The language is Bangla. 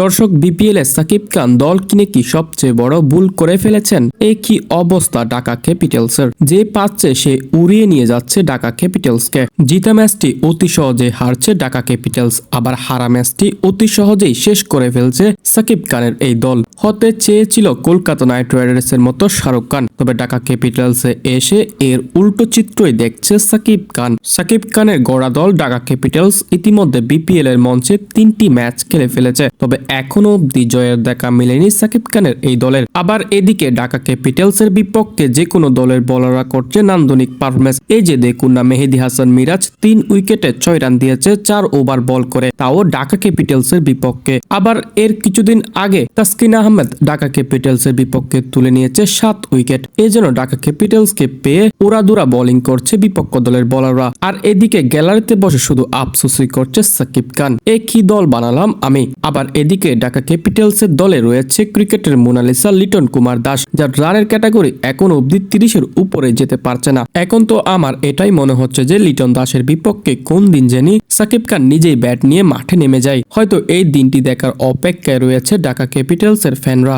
দর্শক বিপিএল এ সাকিব খান দল কিনে কি সবচেয়ে বড় ভুল করে ফেলেছেন? এ কি অবস্থা ঢাকা ক্যাপিটালসের যে পাচ্ছে সে উড়িয়ে নিয়ে যাচ্ছে ঢাকা ক্যাপিটালসকে জিতা ম্যাচটি অতি সহজে হারছে ঢাকা ক্যাপিটালস, আবার হারা ম্যাচটি অতি সহজেই শেষ করে ফেলছে সাকিব খানের এই দল। হতে চেয়েছিল কলকাতা নাইট রাইডার্সের মতো শাহরুখ খান। তবে ঢাকা ক্যাপিটালসে এসে এর উল্টো চিত্রই দেখছে সাকিব খান। সাকিব খানের গড়া দল ঢাকা ক্যাপিটালস ইতিমধ্যে বিপিএল এর মঞ্চে তিনটি ম্যাচ খেলে ফেলেছে। তবে এখনও অব্দি জয়ের দেখা মেলেনি সাকিব খানের এই দলের। আবার এদিকে ঢাকা ক্যাপিটালস এর বিপক্ষে যে কোনো দলের বলাররা করছে নান্দনিক পারফরমেন্স এই যে দেখুন না, মেহেদি হাসান মিরাজ তিন উইকেটে ছয় রান দিয়েছে, চার ওভার বল করে। তাও ঢাকা ক্যাপিটালস এর বিপক্ষে। আবার এর কিছুদিন আগে তাসকিন আহমেদ ঢাকা ক্যাপিটালসের বিপক্ষে তুলে নিয়েছে সাত উইকেট। এই জন্য ঢাকা ক্যাপিটালস কে পেয়ে ওরাদুরা বোলিং করছে বিপক্ষ দলের বলাররা। আর এদিকে গ্যালারিতে বসে শুধু আফসোসই করছে সাকিব খান। এ কি দল বানালাম আমি? আবার এদিকে ঢাকা ক্যাপিটালস এর দলে রয়েছে ক্রিকেটের মোনালিসা, লিটন কুমার দাস, যার রানের ক্যাটাগরি এখন অব্দি তিরিশের উপরে যেতে পারছে না। এখন তো আমার এটাই মনে হচ্ছে যে লিটন দাসের বিপক্ষে কোন দিন জানি সাকিব খান নিজেই ব্যাট নিয়ে মাঠে নেমে যায়। হয়তো এই দিনটি দেখার অপেক্ষায় রয়েছে ঢাকা ক্যাপিটালস এর ফ্যানরা।